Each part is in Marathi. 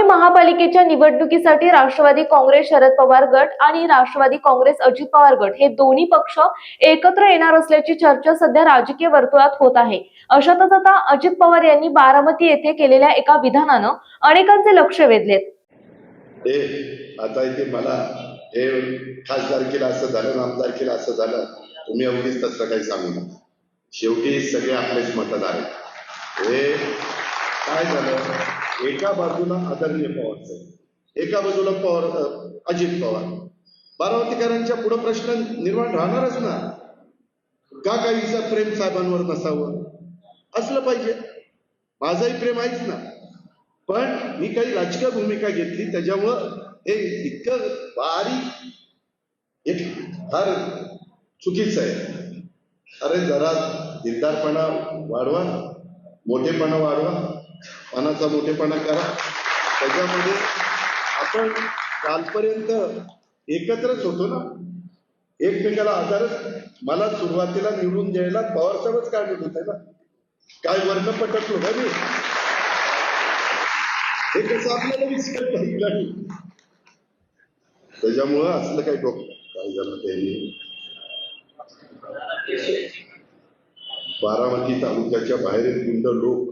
आगामी महापालिकेच्या निवडणुकीसाठी राष्ट्रवादी काँग्रेस शरद पवार गट आणि राष्ट्रवादी काँग्रेस अजित पवार गट हे दोन्ही पक्ष एकत्र येणार असल्याची चर्चा सध्या राजकीय वर्तुळात होत आहे. अशातच आता अजित पवार यांनी बारामती येथे केलेल्या एका विधानानं अनेकांचे लक्ष वेधलेत. आता इथे मला हे खासदारकीला असं झालं आणि आमदारकीला असं झालं तुम्ही अगदीच तसं काही सांगू नका. शेवटी सगळे आपलेच मतदार आहेत. हे काय झालं? एका बाजूला आदरणीय पवार साहेब एका बाजूला पवार अजित पवार. बारामतीकरांच्या पुढे प्रश्न निर्माण राहणारच ना. का काहीचा प्रेम साहेबांवर नसावं? असलं पाहिजे. माझाही प्रेम आहेच ना. पण मी काही राजकीय भूमिका घेतली त्याच्यामुळं हे इतकं बारीक एक फार चुकीचं आहे. अरे जरा दिलदारपणा वाढवा मोठेपणा वाढवा. मनाचा मोठेपणा करा. त्याच्यामध्ये आपण कालपर्यंत एकत्रच होतो ना. एकमेकाला आधारच मला सुरुवातीला निवडून द्यायला पवारसाहेबच काढत होते ना. काय वर्ण पटकलो का मी? हे कसं आपल्याला विसरत नाही नाही त्याच्यामुळं असलं काही डॉक्टर काय झालं त्यांनी? बारामती तालुक्याच्या बाहेर गुंड लोक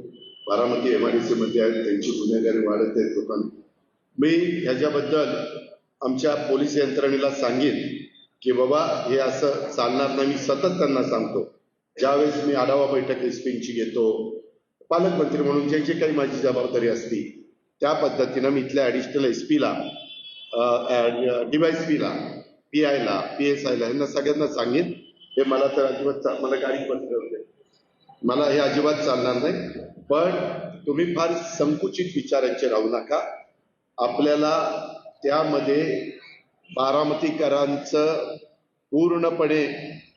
बारामती एमआयडीसी मध्ये आहेत त्यांची गुन्हेगारी वाढत आहेत लोकांना मी ह्याच्याबद्दल आमच्या पोलीस यंत्रणेला सांगेन की बाबा हे असं चालणार नाही. मी सतत त्यांना सांगतो. ज्यावेळेस मी आढावा बैठक एसपींची घेतो पालकमंत्री म्हणून जे जे काही माझी जबाबदारी असती त्या पद्धतीनं मी इथल्या ॲडिशनल एस पीला डीवायसपीला पी आयला पी एस आयला यांना सगळ्यांना सांगेन. हे मला तर अजिबात मला गाडी बंद करते मला हे अजिबात चालणार नाही. पण तुम्ही फार संकुचित विचारांचे राहू नका. आपल्याला त्यामध्ये बारामतीकरांचं पूर्णपणे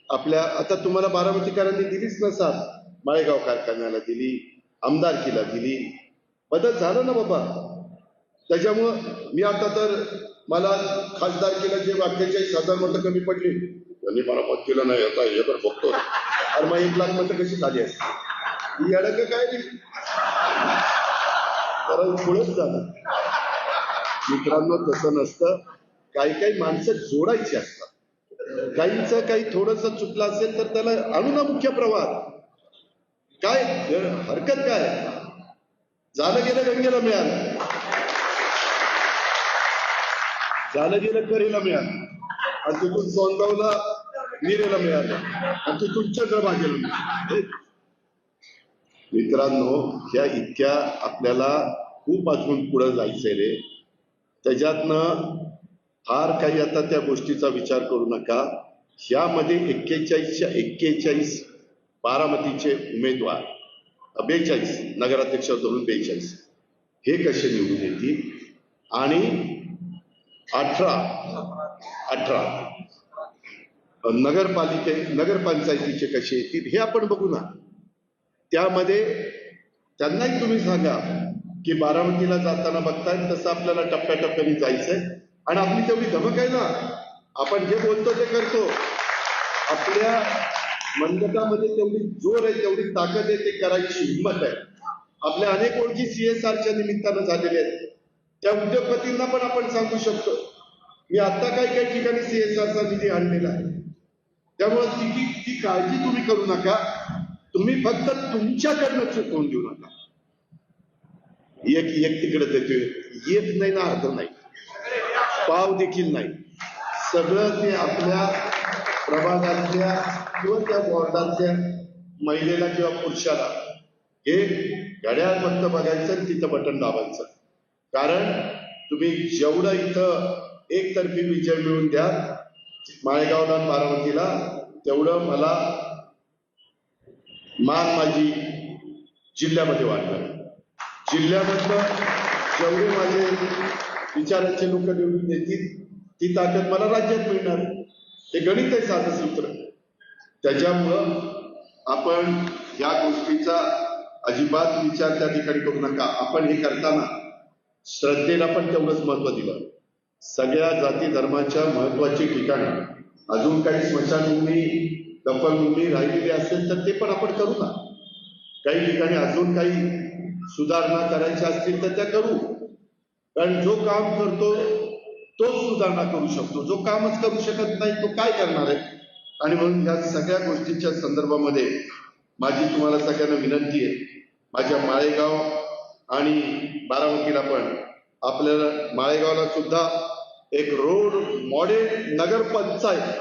आपल्या आता तुम्हाला बारामतीकरांनी दिलीच नसाल. माळेगाव कारखान्याला दिली आमदारकीला दिली. बदल झाला ना बाबा. त्याच्यामुळं मी आता तर मला खासदारकीला जे अठ्ठेचाळीस हजार मतं कमी पडली. त्यांनी मला मत केलं नाही आता हे तर बघतो अरे मग एक लाख मतं कशी झाली असते येडक काय नाही. कारण पुढेच झालं मित्रांनो तसं नसतं. काही काही माणसं जोडायची असतात. काहींच काही थोडस चुकलं असेल तर त्याला आणू ना मुख्य प्रवाह. काय? हरकत काय? झालं गेलं गंगेला मिळालं. झालं गेलं करेला मिळालं. आणि तिथून सोनगावला नीरेला मिळालं. आणि तिथून चंद्रभागेला मिळालं. मित्रांनो ह्या इतक्या आपल्याला खूप अजून पुढं जायचंय रे. त्याच्यातनं फार काही आता त्या गोष्टीचा विचार करू नका. ह्यामध्ये एक्केचाळीसच्या एक्केचाळीस बारामतीचे उमेदवार बेचाळीस नगराध्यक्ष धरून बेचाळीस. हे कसे निवडून येतील? आणि अठरा अठरा. नगरपालिके नगरपंचायतीचे कसे येतील? हे आपण बघू ना. त्यामध्ये त्यांनाही तुम्ही सांगा की बारामतीला जाताना बघताय तसं आपल्याला टप्प्याटप्प्याने जायचंय. आणि आपली तेवढी धमक आहे ना आपण जे बोलतो ते करतो. आपल्या मनगटामध्ये तेवढी जोर आहे तेवढी ताकद आहे ते करायची हिंमत आहे. आपल्या अनेक ओळखी सीएसआरच्या निमित्तानं झालेल्या आहेत. त्या उद्योगपतींना पण आपण सांगू शकतो. मी आता काही काही ठिकाणी सीएसआरचा निधी आणलेला आहे. त्यामुळे ती- ती काळजी तुम्ही करू नका. तुम्ही फक्त तुमच्याकडनं चुकवून देऊ नका. एक एक तिकडे देतोय येत नाही ना अर्ध नाही. पाव देखील नाही. सगळं ते आपल्या प्रभागातल्या किंवा त्या वॉर्डातल्या महिलेला किंवा पुरुषाला हे घड्याळ फक्त बघायचं आणि तिथं बटन दाबायचं. कारण तुम्ही जेवढं इथं एकतर्फी विजय मिळवून द्या माळेगावला बारामतीला तेवढं मला माझी जिल्ह्यामध्ये वाढणार जिल्ह्यामधलं जेवढे माझे विचारांचे लोक निवडून देतील ती ताकद मला राज्यात मिळणार. हे गणित आहे साधं सूत्र. त्याच्यामुळं आपण या गोष्टीचा अजिबात विचार त्या ठिकाणी करू नका. आपण हे करताना श्रद्धेला पण तेवढंच महत्त्व दिलं. सगळ्या जाती धर्माच्या महत्वाची ठिकाणं. अजून काही स्मशानभूमी दफनभूमी राहिलेली असेल तर ते पण आपण करू ना. काही ठिकाणी अजून काही सुधारणा करायच्या असतील तर त्या करू. कारण जो काम करतो तोच सुधारणा करू शकतो. जो कामच करू शकत नाही तो काय करणार आहे? आणि म्हणून या सगळ्या गोष्टींच्या संदर्भामध्ये माझी तुम्हाला सगळ्यांना विनंती आहे. माझ्या माळेगाव आणि बारामतीला पण आपल्याला माळेगावला सुद्धा एक रोड मॉडेल नगरपंचायत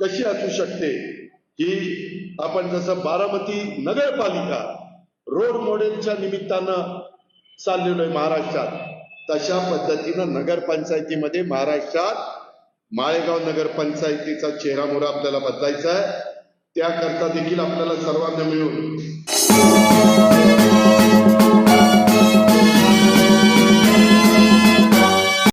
कशी असू शकते? की आपण जसं बारामती नगरपालिका रोड मॉडेलच्या निमित्तानं चाललेलो आहे महाराष्ट्रात तशा पद्धतीनं नगरपंचायतीमध्ये महाराष्ट्रात माळेगाव नगरपंचायतीचा चेहरा मोहरा आपल्याला बदलायचा आहे. त्याकरता देखील आपल्याला सर्वांना मिळून